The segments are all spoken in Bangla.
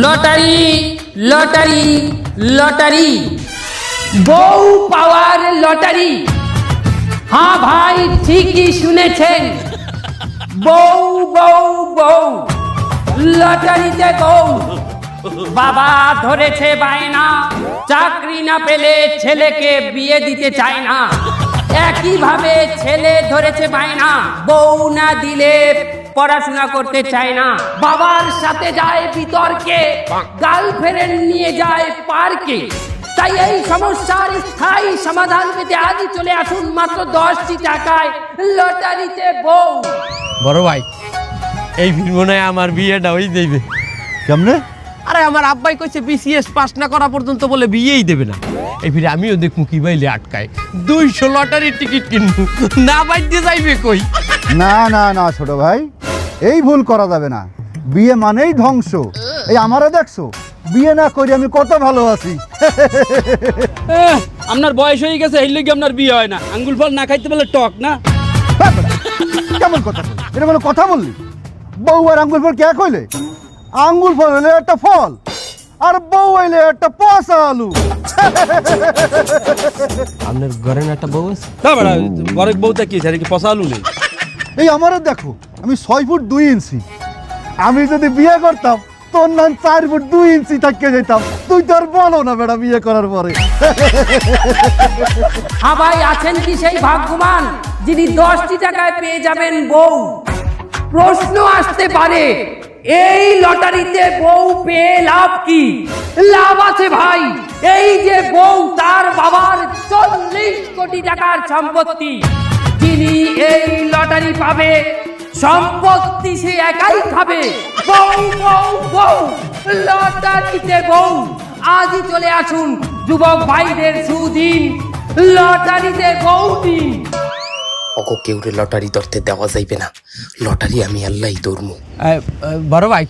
Lottery lottery lottery. বউ পাওয়ার লটারি। হ্যাঁ ভাই, ঠিকই শুনেছেন। বউ বউ বউ, লটারিতে বউ। বাবা ধরেছে বায়না, চাকরি না পেলে ছেলেকে বিয়ে দিতে চায় না। একইভাবে ছেলে ধরেছে বায়না, বউ না দিলে পড়াশোনা করতে চায় না। বাবার সাথে যায় বিতর্কে গার্লফ্রেন্ড নিয়ে যায় পার্কে। তাই এই সমস্যার স্থায়ী সমাধান পেতে আজই চলে আসুন মাত্র দশটি টাকায় লটারিতে বউ। বড় ভাই এই ফিল্ম মনে হয় আমার বিয়েটা ওই দেবে। কেমনে? আরে আমার আব্বাই কইছে বিসিএস পাস না করা পর্যন্ত বলে বিয়েই দেবে না। এই ফিরে আমিও দেখমু কি বাইলে আটকায়। দুইশো লটারির টিকিট কিনবো। না বাইতে যাইবে কই? না না না ছোট ভাই। এই ভুল করা যাবে না। বিয়ে মানেই ধ্বংস। এই আমারও দেখছ? বিয়ে না করি আমি কত ভালো আছি। আপনার বয়স হয়ে গেছে এই লগে আপনার বিয়ে হয় না। আঙ্গুল ফল না খাইতে পারলে টক না? হ্যাঁ, কেমন কথা? এটা মানে কথা বললি? বউ আর আঙ্গুল ফল কে কইলে? আঙ্গুল ফল হলে একটা ফল আর বউ হইলে একটা পচা আলু। আপনার ঘরে না একটা বউ আছে? না বেড়া বরেক বউটা কি আছে? কি পসালু নেই? এই আমারও দেখো আমি ছয় ফুট দুই ইঞ্চি। আমি যদি বিয়ে করতাম, তোর নাম চার ফুট দুই ইঞ্চি থাকতে যেতাম। তুই তো আর বলো না বেটা বিয়ে করার পরে। ভাই আছেন কি সেই ভাগ্যবান, যিনি দশটি টাকায় পেয়ে যাবেন বউ? প্রশ্ন আসতে পারে, এই লটারিতে বউ পেয়ে লাভ কি? লাভ আছে ভাই, এই যে বউ তার বাবার চল্লিশ কোটি টাকার সম্পত্তি। যিনি এই লটারি পাবে সম্পত্তি সে একাই খাবে। বউ বউ বউ লটারিতে বউ। আজই চলে আসুন যুবক ভাইদের সুদিন। লটারিতে বউ দিন। অগো কেউরে লটারি ধরতে দেওয়া যাইবে না। লটারি আমি আল্লাহ ধরমু। বড় ভাই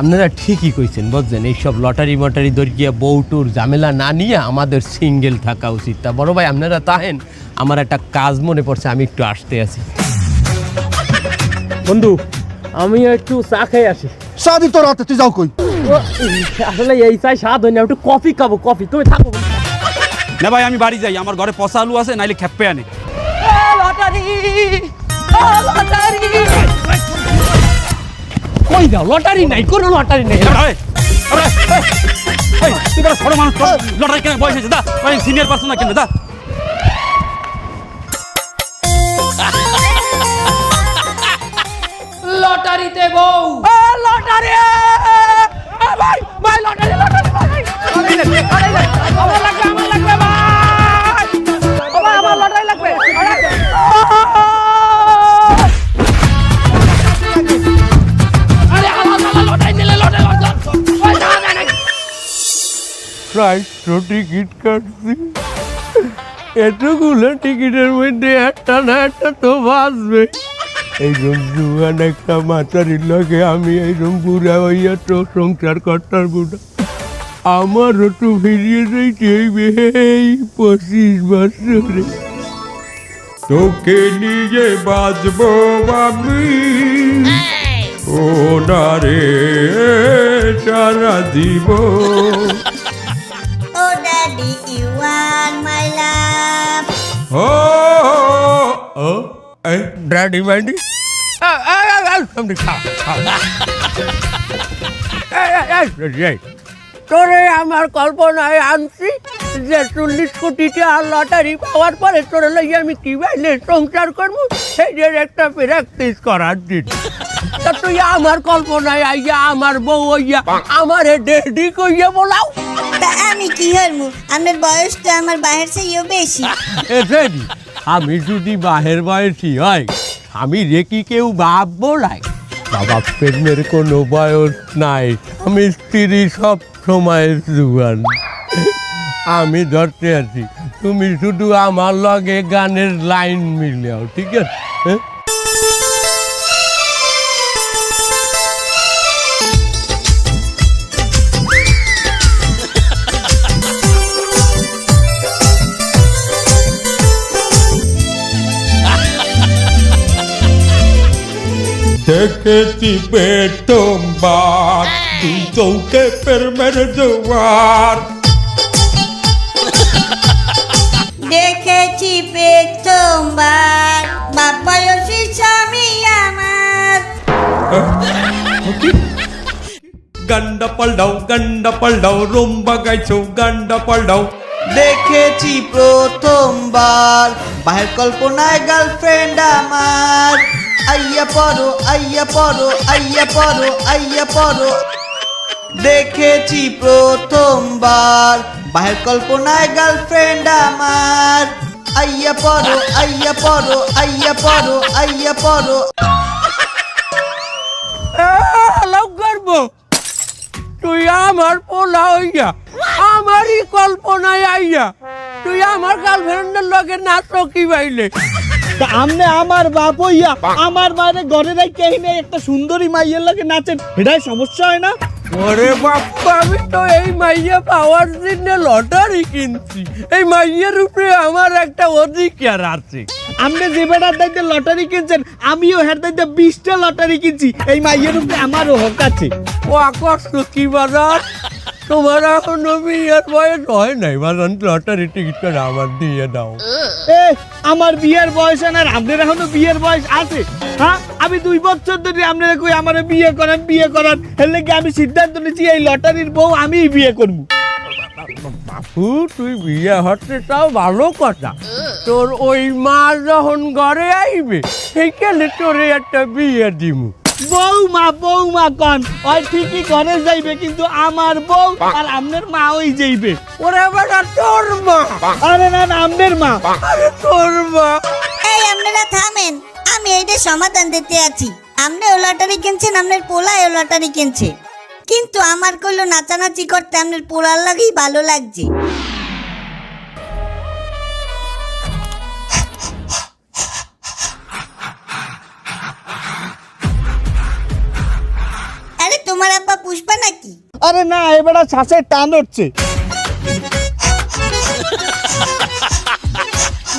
আপনারা ঠিকই কইছেন বুঝছেন? এইসব লটারি মটারি দরিয়া বউটুর ঝামেলা না নিয়ে আমাদের সিঙ্গেল থাকা উচিত। তা বড় ভাই আপনারা তাহেন আমার একটা কাজ মনে পড়ছে আমি একটু আসতে আছি। বন্ধু আমি একটু চা খাই আসি সাদি তোর হাতে তুই যাও কই আসলে এই চাই স্বাদ হয় না একটু কফি খাব কফি তুমি থাকো না ভাই আমি বাড়ি যাই আমার ঘরে পচা আলু আছে নাইলে খেপে আনে কই দাও লটারি নাই কোনো লটারি নাই তুই বড় মানুষ লটারি কেন বয়স হয়েছে দা সিনিয়র পার্সন না কেন দা লটারিতে বউ। লটারি ভাই ভাই লটারি লটারি ভাই। আমার লাগবে আমার লাগবে ভাই। আমার আমার লটারি লাগবে আরে। আলাদা আলাদা লটারি নিলে লটারি লটারি। প্রায় টিকিট কাটছি। এতগুলো টিকিটের মধ্যে একটা না একটা তো বাঁচবে। এইরকম জুয়ান একটা মাতারির লগে আমি এইরকম বুড়া হইয়া তো সংসার করতার বুড়া। আমারও তো ফিরিয়ে যাইতে হইবে এই পঁচিশ বছরে। তোকে নিয়ে বাঁচবো আমি। ও না রে সারা দিব Daddy, you are my love. ও ও এই ড্যাডি ম্যাডি তোরে আমার কল্পনায় আনছি যে চল্লিশ কোটি টাকা লটারি পাওয়ার পরে তোরে লইয়া আমি কি বাইলে সংসার করব? সেই যে একটা প্র্যাকটিস করার দিন। তা তুই আমার কল্পনায় আইয়া আমার বউ হইয়া আমার ডেডি কইয়া বলাও। তা আমি কি হরমু আপনার বয়সটা আমার বাহির চেয়েও বেশি। আমি যদি বাহের বয়সী হয় আমি রেকি কেউ বাপ নাই। বাবা, প্রেমের কোনো বয়স নাই। আমি স্ত্রী সব সময় জুয়ান। আমি ধরতে আছি। তুমি শুধু আমার লগে গানের লাইন মিলাও, ঠিক আছে? হ্যাঁ? দেখেছি প্রথমবার দুই চৌকে প্রেমের জোয়ার। দেখেছি প্রথমবার বাবা বয়সী স্বামী আমার। গন্ডা পাল্টাও গন্ডা পাল্টাও রুম্বা গাইছো গন্ডা পাল্টাও দেখেছি প্রথমবার বাহের কল্পনায় গার্লফ্রেন্ড আমার। আইয়া পড়ো আইয়া পড়ো আইয়া পড়ো আইয়া পড়ো। দেখেছি প্রথমবার। বাহের কল্পনায় গার্লফ্রেন্ড আমার। আইয়া পড়ো আইয়া পড়ো আইয়া পড়ো আইয়া পড়ো। হ্যালো তুই আমার পোলা হইয়া, আমারই কল্পনায় আইয়া, তুই আমার গার্লফ্রেন্ডের লগে নাচ কি বাইলে। তা আমনে আমার বাপ হইয়া আমার মায়ের ঘরে রাখতে নেই একটা সুন্দরী মাইয়ের লাগে নাচেন। এটাই সমস্যা হয় না? ওরে বাপ্পা আমি তো এই মাইয়া পাওয়ার জন্য লটারি কিনছি। এই মাইয়ের উপরে আমার একটা অধিকার আছে। আপনি যে বেটার দায়িত্বে লটারি কিনছেন আমিও হের দায়িত্বে বিশটা লটারি কিনছি। এই মাইয়ের উপরে আমারও হক আছে। ও আকর্ষ কি বাজার? তোমার এখন বিয়ের বয়স হয় নাই বাজান লটারি টিকিট করে আমার দিয়ে দাও। এ আমার বিয়ের বয়স আর আপনার এখনও বিয়ের বয়স আছে হ্যাঁ? আমি দুই বছর ধরে আপনারা কই আমার বিয়ে করান বিয়ে করান এর কি আমি সিদ্ধান্ত নিয়েছি এই লটারির বউ আমিই বিয়ে করব। বাপু তুই বিয়ে হচ্ছে তাও ভালো কথা। তোর ওই মা যখন ঘরে আইবে সেইখানে তোরে একটা বিয়ে দিমু। বৌমা বৌমা কন। ওই ঠিকই ঘরে যাইবে কিন্তু আমার বউ আর আপনার মা ওই যাইবে। ওরে বেটা তোর মা। আরে না না আপনার মা। আরে তোর মা। এই আপনারা থামেন আমি এইটা সমাধান দিতে আছি। আপনিও লটারি কিনছেন আপনার পোলায়ও লটারি কিনছে। কিন্তু আমার কইলো নাচানাচি করতে আপনার পোলার লাগেই ভালো লাগছে। আরে না এবারে শ্বাসের টান উঠছে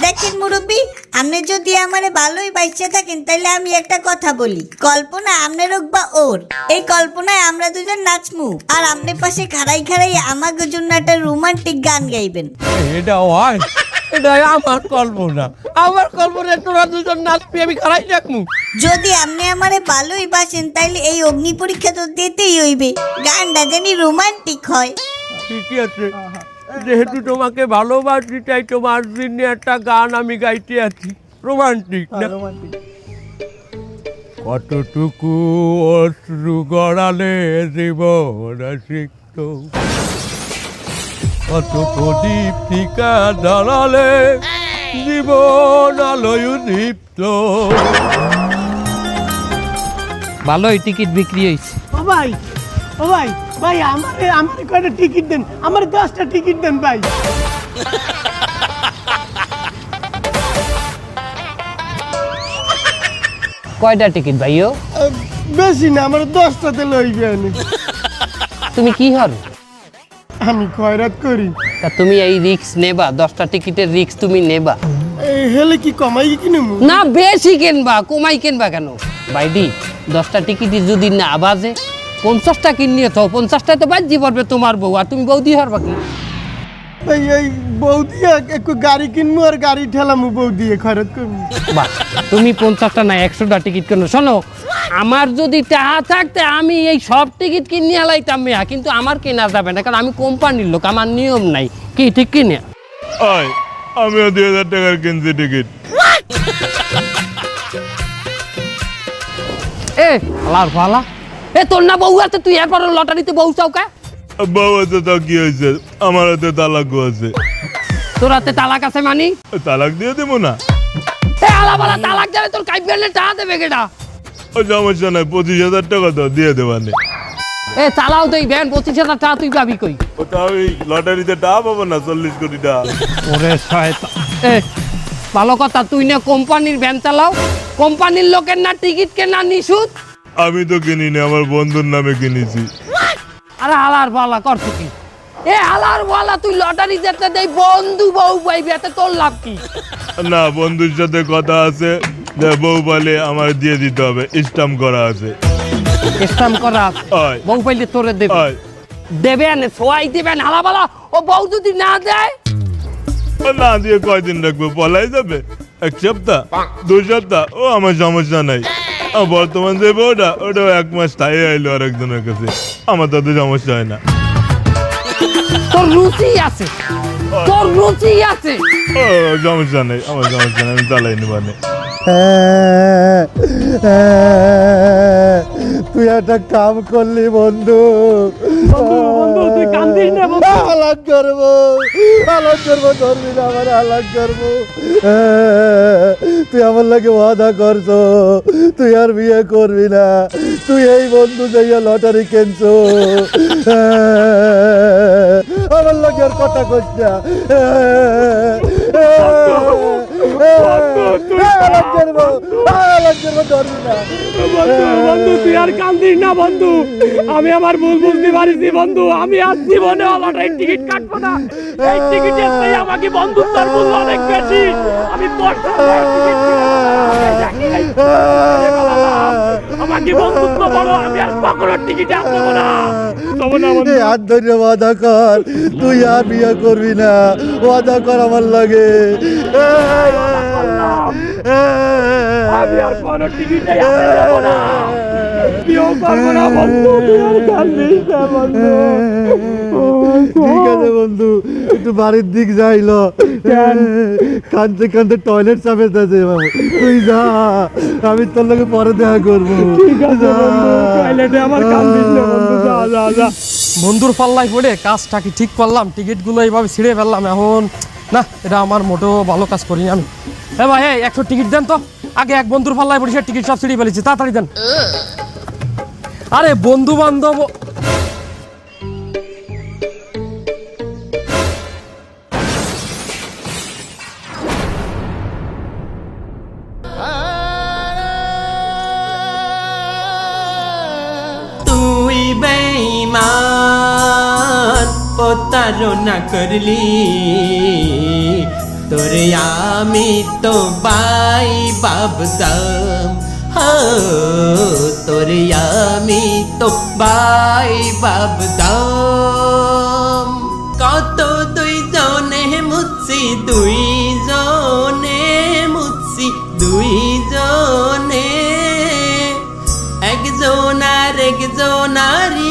দেখেন মুরব্বী আপনি যদি আমারে ভালোই বাইসে থাকেন তাহলে আমি একটা কথা বলি। কল্পনা আপনার হোক বা ওর এই কল্পনায় আমরা দুজন নাচমু। আর আপনার পাশে খাড়াই খাড়াই আমাকে জন্য একটা রোমান্টিক গান গাইবেন। এটা হয়। আমার কল্পনা আমার কল্পনা তোরা দুজন নাচবি আমি খারাই রাখমু। যদি আপনি আমারে ভালোই বাসেন তাইলে এই অগ্নি পরীক্ষা তো দিতেই হইবে। গানটা জানি রোমান্টিক হয়। ঠিকই আছে। যেহেতু তোমাকে ভালোবাসি তাই তোমার জন্য একটা গান আমি গাইতে আছি। রোমান্টিক না? কতটুকু অশ্রু গড়ালে জীবন সিক্ত? কত প্রদীপ টিকা জ্বালালে জীবন আলোয় দীপ্ত ভালোই টিকিট বিক্রি হয়েছে ও ভাই ও ভাই ভাই আমার আমার কয়টা টিকিট দেন? আমার দশটা টিকিট দেন ভাই। কয়টা টিকিট ভাইও? বেশি না আমার দশটাতে লইবে আমি তুমি কি হর? আমি কয়রাত করি। তা তুমি এই রিক্স নেবা দশটা টিকিটের রিক্স তুমি নেবা। এই হেলে কি কমাই কিনবো না বেশি কিনবা কমাই কিনবা কেন? বাইডি দশটা টিকিট যদি না বাজে পঞ্চাশটা কিনিয়ে তো পঞ্চাশটা তো বাজি পড়বে তোমার বউ আর তুমি বৌদি হারবা কি? এই এই বউ একটু গাড়ি কিনবো আর গাড়ি ঠেলামু বউ দিয়ে করব বাহ তুমি পঞ্চাশটা না একশোটা টিকিট কেন? শোনো আমার যদি টাকা থাকতে আমি এই সব টিকিট কিনে আলাইতাম মেয়া কিন্তু আমার কেনা যাবে না কারণ আমি কোম্পানির লোক আমার নিয়ম নাই। কি ঠিক কিনে আয় আমিও দুই হাজার টাকার কিনছি টিকিট। এ আলার ফালা এ তোর না বউ আছে তুই এরপর লটারিতে বউ চাউকা বউ আছে তো কি হয়েছে? আমার হাতে তালাক আছে। তোর হাতে তালাক আছে মানি? তালাক দিয়ে দেবো না। এ আলাবালা তালাক যাবে তোর কাইপেলে টাকা দেবে কেটা ও সমস্যা নাই পঁচিশ হাজার টাকা তো দিয়ে দেবানে এ চালাও তো এই ভ্যান পঁচিশ হাজার টাকা তুই পাবি কই? ও তা ওই লটারিতে টাকা পাবো না চল্লিশ কোটি টাকা ওরে শয়তান। এ ভালো কথা তুই না কোম্পানির ভ্যান চালাও। কোম্পানির লোকের না টিকিট কেনা নিশুত আমি তো কিনিনি আমার বন্ধুর নামে কিনেছি। আরে হালার বালা কর কি এ হালার বালা তুই লটারি যেতে দেই বন্ধু বউ পাইবি এতে তোর লাভ কি? না বন্ধুর সাথে কথা আছে যে বউ বলে আমার দিয়ে দিতে হবে স্টাম্প করা আছে। স্টাম করা আছে। বউ পাইলে তোরে দেবে। দেবেন সোয়াই দিবেন হালাবালা ও বউ যদি না দেয়? ও না দিয়ে কয়দিন রাখব পলাই যাবে? এক সপ্তাহ? দু সপ্তাহ? ও আমার সমস্যা নাই। আর বর্তমান যে বউটা ওটাও এক মাস তাই আইলো আর একজনের কাছে। আমার তাতে সমস্যা হয় না। তোর রুচি আছে। তোর রুচি আছে। ও সমস্যা নেই আমার সমস্যা নেই আমি চালাই নিবানে তুই একটা কাম করলি বন্ধু। বন্ধু তুই কান্দিস না বন্ধু। হালাক করব হালাক করব ধরবি না আমার হালাক করব। তুই আমার লাগে ওয়াদা করছ তুই আর বিয়ে করবি না। তুই এই বন্ধু যাইয়া লটারি কিনছো। আমার লাগে আর কথা কইস না। হালাক করব হালাক করব ধরবি না। বন্ধু তুই আর কান্দিস না বন্ধু। আমি আমার ভুল বুঝতে পারিছি বন্ধু। আমি আর জীবনে টিকিট কাটবো না। এই টিকিটের চেয়ে আমাকে বন্ধুত্বর মূল্য অনেক বেশি। আমি। আমাকে বন্ধুত্ব আমি আর কখনো টিকিট আসব না। ধরে ওয়াদা কর তুই আর বিয়ে করবি না। ওয়াদা কর আমার লাগে। আমি আর কোনো টিকিটে যাব না। করব না বন্ধু। ঠিক আছে বন্ধু একটু বাড়ির দিক যাইল কানতে কানতে টয়লেট চাপে যাচ্ছে তুই যা আমি তোর লগে পরে দেখা করব। বন্ধুর পাল্লায় পড়ে কাজটা কি ঠিক করলাম? টিকিটগুলো এইভাবে ছিঁড়ে ফেললাম এখন। না এটা আমার মোটেও ভালো কাজ করিনি আমি। হ্যাঁ ভাই একশো টিকিট দেন তো। আগে এক বন্ধুর পাল্লায় পড়ে টিকিট সব ছিঁড়ে ফেলেছি, তাড়াতাড়ি দেন। আরে, বন্ধু বান্ধব। তুই বেঈমান প্রতারণা করলি। তোরে আমি তো বাই ভাবতাম। হো, তোরে আমি তো বাই ভাবতাম। কত দুই জনে মুছি দুই জনে মুছি দুই জনে একজন আর একজনারি গায়ে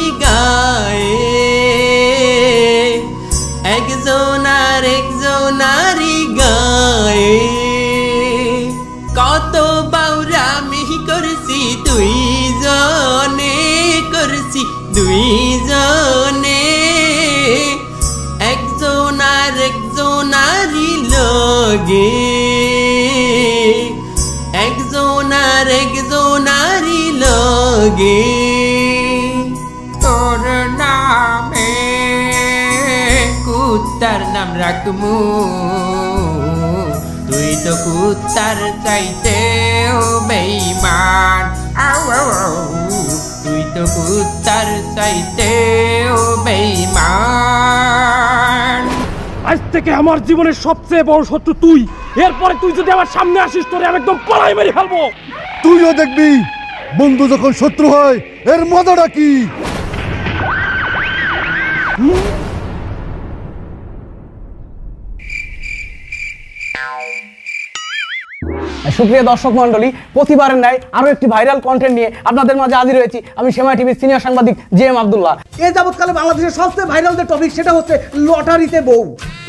রাখমু তুই তো কুত্তার চাইতে ও বেইমান। তুই তো কুত্তার চাইতে ও বেইমান। আজ থেকে আমার জীবনের সবচেয়ে বড় শত্রু তুই। এরপরে তুই যদি আমার সামনে আসিস তোরে আমি একদম পলাই মেরে ফেলব। তুইও দেখবি বন্ধু যখন শত্রু হয় এর মজাটা কি? সুপ্রিয় দর্শক মন্ডলী প্রতিবারের ন্যায় আরও একটি ভাইরাল কন্টেন্ট নিয়ে আপনাদের মাঝে হাজির রয়েছি আমি সেমা টিভির সিনিয়র সাংবাদিক জে এম আবদুল্লাহ। এ যাবৎকালে বাংলাদেশের সবচেয়ে ভাইরাল যে টপিক সেটা হচ্ছে লটারিতে বউ।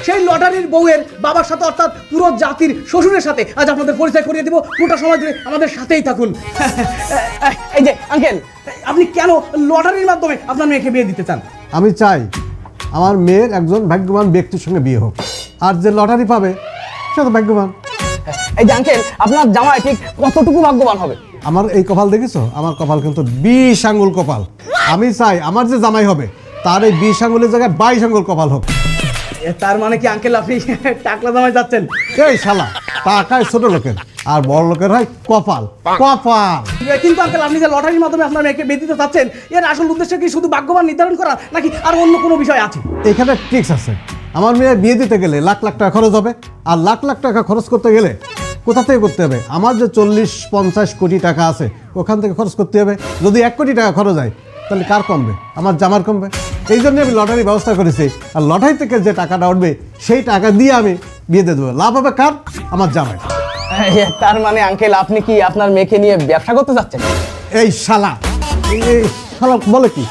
সেই লটারির বউয়ের বাবার সাথে অর্থাৎ পুরো জাতির শ্বশুরের সাথে আজ আপনাদের পরিচয় করিয়ে দিব। পুরোটা সময় ধরে আমাদের সাথেই থাকুন। এই যে আঙ্কেল আপনি কেন লটারির মাধ্যমে আপনার মেয়েকে বিয়ে দিতে চান? আমি চাই আমার মেয়ের একজন ভাগ্যবান ব্যক্তির সঙ্গে বিয়ে হোক। আর যে লটারি পাবে সে তো ভাগ্যবান। এই যে আঙ্কেল আপনার জামাই ঠিক কতটুকু ভাগ্যবান হবে? আমার এই কপাল দেখেছ আমার কপাল কিন্তু বিশ আঙ্গুল কপাল। আমি চাই আমার যে জামাই হবে তার এই বিশ আঙ্গুলের জায়গায় বাইশ আঙ্গুল কপাল হোক। তার মানে কি আঙ্কেল আপনি টাকলা জামাই যাচ্ছেন? এই শালা টাকায় ছোট লোকের আর বড় লোকের হয় কপাল। কপাল। কিন্তু আঙ্কেল আপনি যে লটারির মাধ্যমে আপনার মেয়েকে বিয়ে দিতে চাচ্ছেন এর আসল উদ্দেশ্য কি শুধু ভাগ্যবান নির্ধারণ করা নাকি আর অন্য কোনো বিষয় আছে? এখানে ট্রিক্স আছে। আমার মেয়ে বিয়ে দিতে গেলে লাখ লাখ টাকা খরচ হবে আর লাখ লাখ টাকা খরচ করতে গেলে কোথা থেকে করতে হবে? আমার যে চল্লিশ পঞ্চাশ কোটি টাকা আছে ওখান থেকে খরচ করতে হবে। যদি এক কোটি টাকা খরচ হয় তাহলে কার কমবে? আমার জামার কমবে। এই জন্য আমি লটারির ব্যবস্থা করেছি। আর লটারি থেকে যে টাকাটা উঠবে সেই টাকা দিয়ে আমি বিয়ে দিয়ে দেবো। লাভ হবে কার? আমার জামাই। তার মানে আঙ্কেল আপনি কি আপনার মেয়েকে নিয়ে ব্যবসা করতে যাচ্ছেন? এই শালা। এই শালা বলে কি?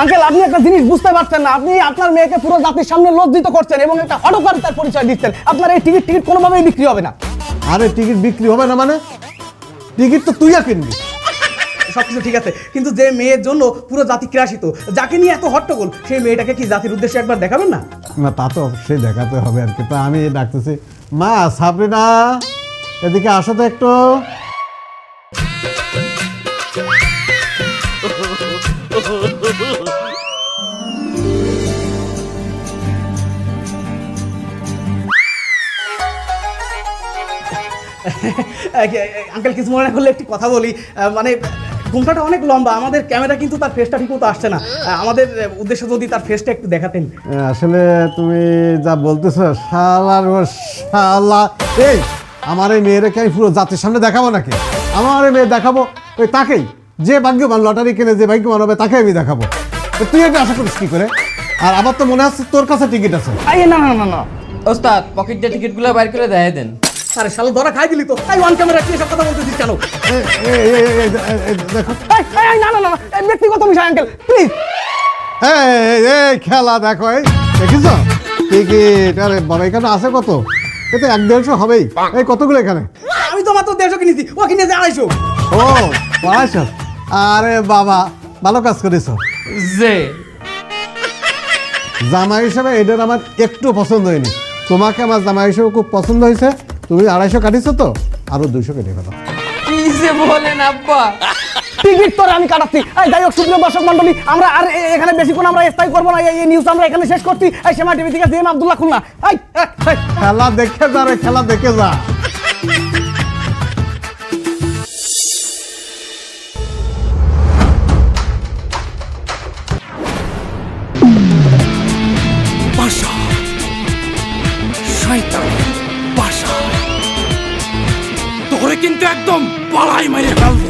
আঙ্কেল আপনি একটা জিনিস বুঝতে পারছেন না। আপনি আপনার মেয়েকে পুরো জাতির সামনে লজ্জিত করছেন এবং একটা হটকারিতার পরিচয় দিচ্ছেন। আপনার এই টিকিট টিকিট কোনোভাবেই বিক্রি হবে না। আরে টিকিট বিক্রি হবে না মানে? টিকিট তো তুইয়া কিনবি। সবকিছু ঠিক আছে কিন্তু যে মেয়ের জন্য পুরো জাতি ক্রাশিত যাকে নিয়ে এত হট্টগোল সেই মেয়েটাকে কি জাতির উদ্দেশ্যে একবার দেখাবেন না? না তা তো অবশ্যই দেখাতে হবে আর কি। তা আমি ডাকতেছি মা সাবরিনা এদিকে আসো তো একটু। আঙ্কেল কিছু মনে না করলে একটি কথা বলি। মানে ঘুমটাটা অনেক লম্বা আমাদের ক্যামেরা কিন্তু তার ফেসটা ঠিক মতো আসছে না। আমাদের উদ্দেশ্য যদি তার ফেসটা একটু দেখাতেন। আসলে তুমি যা বলতেছ শালার শালা। এই আমার এই মেয়েটাকে আমি পুরো জাতির সামনে দেখাবো নাকি? আমার এই মেয়ে দেখাবো ওই তাকেই। যে ভাগ্যবান লটারি কিনে যে ভাগ্যবান হবে তাকে আমি দেখাবো। তো তুই এটা আশা করিস কি করে? আর আমার তো মনে হচ্ছে তোর কাছে টিকিট আছে। না না না না। ওস্তাদ পকেট দিয়ে টিকিটগুলো বাইর করে দেয় দেন। আরে শালা ধরা খাই দিলি তো এই ওয়ান ক্যামেরা কি সব কথা বলতেছিস কেন দেখো এই, না না না এই ব্যক্তিগত বিষয় আঙ্কেল প্লিজ এই, এই, খেলা দেখো এই দেখিস টিকিট আরে বাবা এখানে আছে কত এতে এক দেড়শো হবেই এই কতগুলো এখানে আমি তো মাত্র দেড়শো কিনেছি ও কিনেছে আড়াইশো ও পাঁচশো আরে বাবা ভালো কাজ করেছ যে জামা হিসেবে এদের আমার একটু পছন্দ হয়নি তোমাকে আমার জামা হিসেবে খুব পছন্দ হয়েছে তুমি আড়াইশো কাটিছো তো? আরও দুইশো কেটে ফেলো। কি যে বলেন আব্বা? টিকিট তোর আমি কাটাচ্ছি। এই যাই হোক সুপ্রিয় দর্শক মন্ডলী আমরা আর এখানে বেশিক্ষণ আমরা স্থায়ী করব না। এই- নিউজ আমরা এখানে শেষ করছি। এই সেমা টিভি থেকে জিএম আব্দুল্লাহ খুলনা। এই, এই, এই। খেলা দেখে যা রে খেলা দেখে যা। কিন্তু একদম পালাই মেরে ফেলব।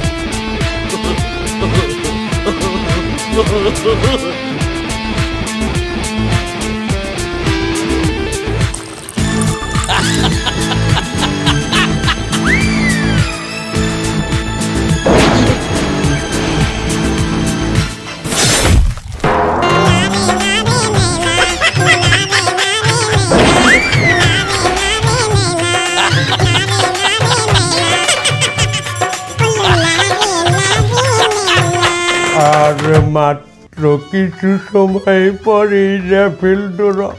মাত্র কিছু সময় পরে র্যাফেল ডোরা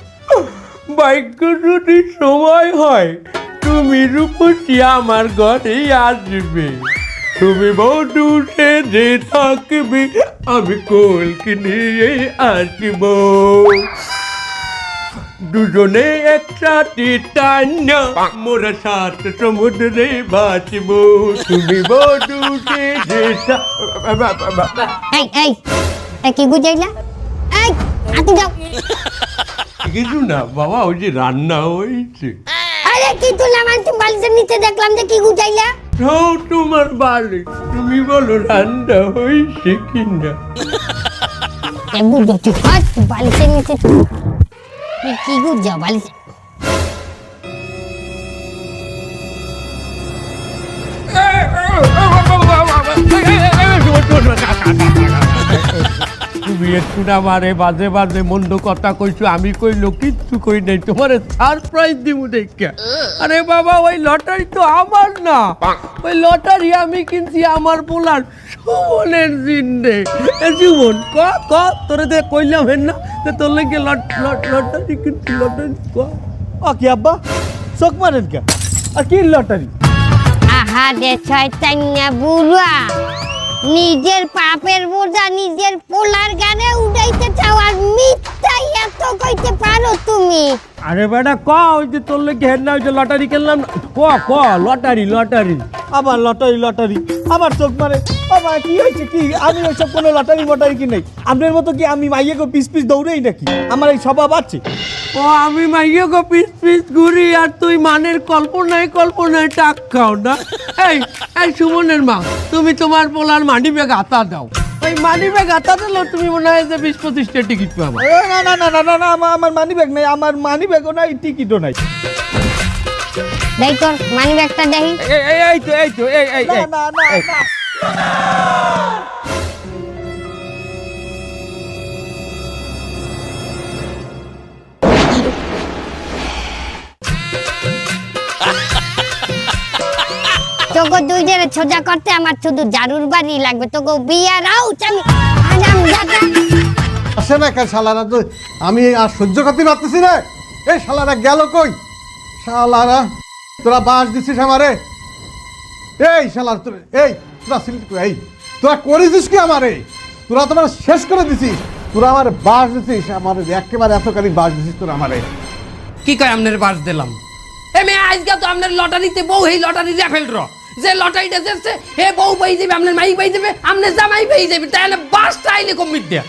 বাইক যদি সময় হয়, তুমি রূপসী আমার ঘরে আসবে। তুমি বধু যে থাকবে, আমি কোল নিয়ে আসব। দুজনে একসাথে টান্না মোরা সাত সমুদ্রে বাঁচব। তুমি বধু এই এই এই কি বুঝাইলা এই যাও কিছু না বাবা ওই যে রান্না হয়েছে। আরে কি তুললাম আমি তুমি বালিশের নিচে দেখলাম যে কি গুজাইলা তাও তোমার বাড়ি তুমি বলো রান্না হয়েছে কিনা। এ বুঝো তুই হাত বালিশের নিচে তুই কি গুজা বালিশ তুমি একটু না মারে, বাজে বাজে মন্দ কথা কইছো, আমি কইলো, কিচ্ছু কই নাই, তোমার সারপ্রাইজ দিব দেখা। আরে বাবা, ওই লটারি তো আমার না। ওই লটারি আমি কিনছি আমার পোলার সুমনের জিন্দে জীবন, ক ক, তোরে দে, কইলাম হেন না, যে তোর লেগে লট লট, লটারি কিনছি, লটারি, ক। ও কি আব্বা, চোখ মারেন কে? আর কি লটারি? আহা, দে শয়তান্না বুড়া। নিজের পাপের বোঝা নিজের পোলার গানে উঠাইতে চাও আর মিথ্যা এত কইতে পারো তুমি? আরে বেটা ক? ওই যে তোর লোক হেড না ওই যে লটারি খেললাম। না। ক ক? Lottery lottery. আবার লটারি লটারি। আবার চোখ মারে। বাবা কি হয়েছে? কি? আমি ওইসব কোনো লটারি মটারি কি নেই? আপনার মতো কি আমি মাইয়াকে পিস পিস দৌড়েই নাকি? আমার এই স্বভাব আছে। ও আমি মাইয়ে পিস পিস ঘুরি আর তুই মানের কল্পনায় কল্পনায় টাক খাও না। এই এই সুমনের মা তুমি তোমার পোলার মানি ব্যাগ হাতা দাও। ওই মানি ব্যাগ হাতা তুমি মনে হয় যে বিশ পঁচিশটা টিকিট পাবো। এ, না না না না না না আমার- মানি ব্যাগ নাই আমার মানি ব্যাগও নাই টিকিটও নাই। দেখ তোর মানি ব্যাগটা দেখি। এই এই এই তো এই তো এই এই। না না না। তোকে দুই জনের সোজা করতে আমার শুধু জারুর বাড়ি লাগবে। তোকে বিয়ার আউট আমি দাদা আসে না কেন শালারা তো আমি আর সহ্য করতে পারতেছি না। এই শালারা গেল কই? শালারা তোরা বাস দিছিস আমারে? এই শালার তোর এই তোরা এই তোরা করেছিস কি আমারে? তোরা তোমার শেষ করে দিছিস। তোরা আমার বাস দিছিস আমার একেবারে এতখানি বাস দিছিস তোরা আমারে। কি কয় আপনার বাস দিলাম? এ মেয়ে আজকে তো আপনার লটারিতে বউ এই লটারি রেফেল র যে লটারিটা যাচ্ছে হে বউ পাই যাবে আপনার মাই পাই যাবে আপনার জামাই পাই যাবে তাই না বাসটা আইলে কমিট দেয়া।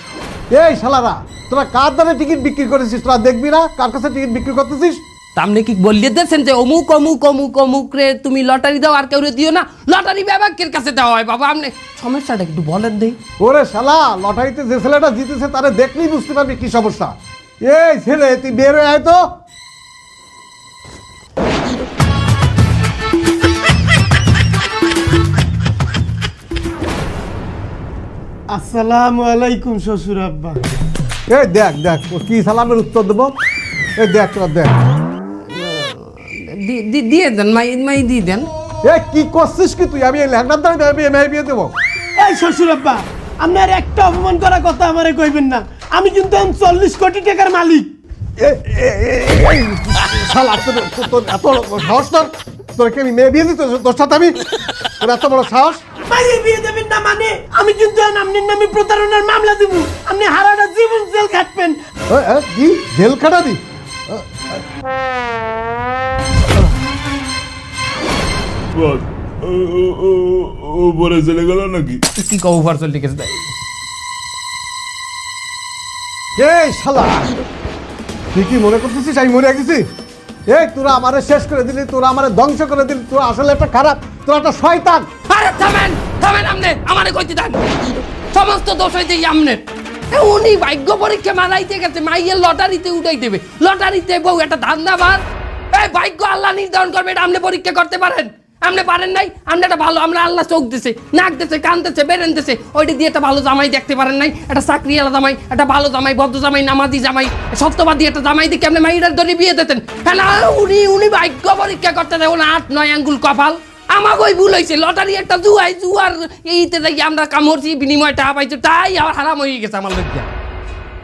এই শালারা তোরা কার দামে টিকিট বিক্রি করেছিস? তোরা দেখবি না কার কাছে টিকিট বিক্রি করতেছিস? আপনি কি বললে দিয়েছেন যে অমুক অমুক অমুক অমুক রে তুমি লটারি দাও আর কেউ দিও না। লটারি বিভাগের কাছে দেওয়া হয় বাবা আপনি সমস্যাটা একটু বলেন দেই। ওরে শালা লটারিতে যে ছেলেটা জিতেছে তারে দেখলেই বুঝতে পারবি কি সমস্যা। এই ছেলে তুই বের হয়ে আয় তো। আসসালামু আলাইকুম শ্বশুর আব্বা। এই দেখ দেখ ও কি সালামের উত্তর দেবো? এই দেখ তোরা দেখ। দি- দি- দিয়ে দেন মাই মাই দিয়ে দেন। এ কি করছিস কি তুই? আমি এই ল্যাংড়ার দ্বারা বিয়ে মেয়ে বিয়ে দেবো। এই শ্বশুর আব্বা আপনার একটা অপমান করার কথা আমারে কইবেন না। আমি কিন্তু চল্লিশ কোটি টাকার মালিক। এ, এ, এ, এই শালা তোর তোর- তোর এত বড় সাহস তোর? তোরকে আমি মেয়ে বিয়ে দিতে তোর সাথে আমি? তোর এত বড় সাহস? মাইয়ে বিয়ে দেবেন না মানে? আমি কিন্তু আপনার নামে প্রতারণার মামলা দিব। আপনি হারাটা জীবন জেল খাটবেন। এ, এ, কি? জেল খাটা দি ও- ও- ও- ও চলে গেল নাকি? কি কব ফার চলতে গেছে তাই? শালা! তুই কি মনে করতেছিস আমি মরে গেছি? এই তোরা আমারে শেষ করে দিলি তোরা আমারে ধ্বংস করে দিলি তোরা আসলে একটা খারাপ তোরা একটা শয়তান। আরে থামেন থামেন আমনে আমারে কইতে দেন। সমস্ত দোষ হইতে এ, উনি ভাগ্য পরীক্ষা মানাইতে গেছে মাইয়ের লটারিতে উঠাই দেবে। লটারিতে বউ একটা ধান্দাবাদ এই ভাগ্য আল্লাহ নির্ধারণ করবে এটা আপনি পরীক্ষা করতে পারেন। আপনি পারেন নাই আপনি একটা ভালো আমরা আল্লাহ চোখ দিছে, নাক দিছে, কান দিছে, বেরেন দিছে, ওইটা দিয়ে একটা ভালো জামাই দেখতে পারেন নাই, একটা চাকরিওয়ালা জামাই, একটা ভালো জামাই, ভদ্র জামাই, নামাজি জামাই, সত্যবাদী একটা জামাই দিকে আপনি মাইরার ধরে বিয়ে দিতেন? হ্যাঁ উনি উনি ভাগ্য পরীক্ষা করতে দেয়, ওনার আট, নয় আঙ্গুল কপাল। আমাকে ভুল হয়েছে লটারি একটা জুয়াই, জুয়ার এইতে দেখি আমরা কামড়ছি, বিনিময় টাকা পাইছি, তাই আবার হারাম হয়ে গেছে আমার লোক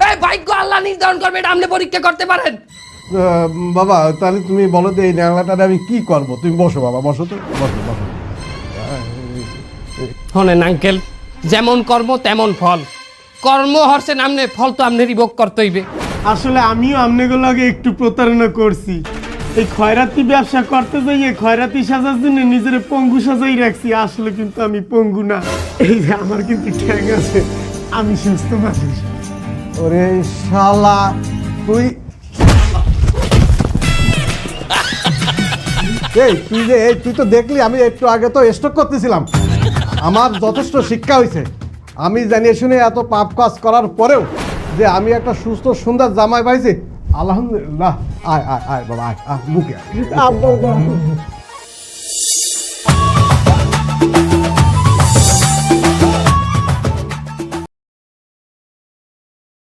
এই ভাগ্য আল্লাহ নির্ধারণ করবে, এটা আপনি পরীক্ষা করতে পারেন। বাবা তাহলে তুমি বলো তো এই ন্যাংলাটারে আমি কি করব? তুমি বসো বাবা বসো তো। বসো বসো। শোনেন আঙ্কেল যেমন কর্ম তেমন ফল। কর্ম হরছে নামনে ফল তো আপনারই ভোগ করতে হইবে আসলে আমিও আপনাগুলোকে একটু প্রতারণা করছি। এই খয়রাতি ব্যবসা করতে যাইয়ে খয়রাতি সাজার জন্য নিজের পঙ্গু সাজাই রাখছি। আসলে কিন্তু আমি পঙ্গু না। এই যে আমার কিন্তু ঠ্যাং আছে। আমি সুস্থ মানুষ। ওরে শালা তুই এই, তুই যে, এই, তুই তো দেখলি, আমি একটু আগে তো স্টক করতেছিলাম। আমার যথেষ্ট শিক্ষা হয়েছে আমি জানিয়ে শুনে এত পাপ কাজ করার পরেও যে আমি একটা সুস্থ, সুন্দর জামাই পাইছি, আলহামদুলিল্লাহ। আয় আয় আয়, বাবা, আয় আয়, মুখে।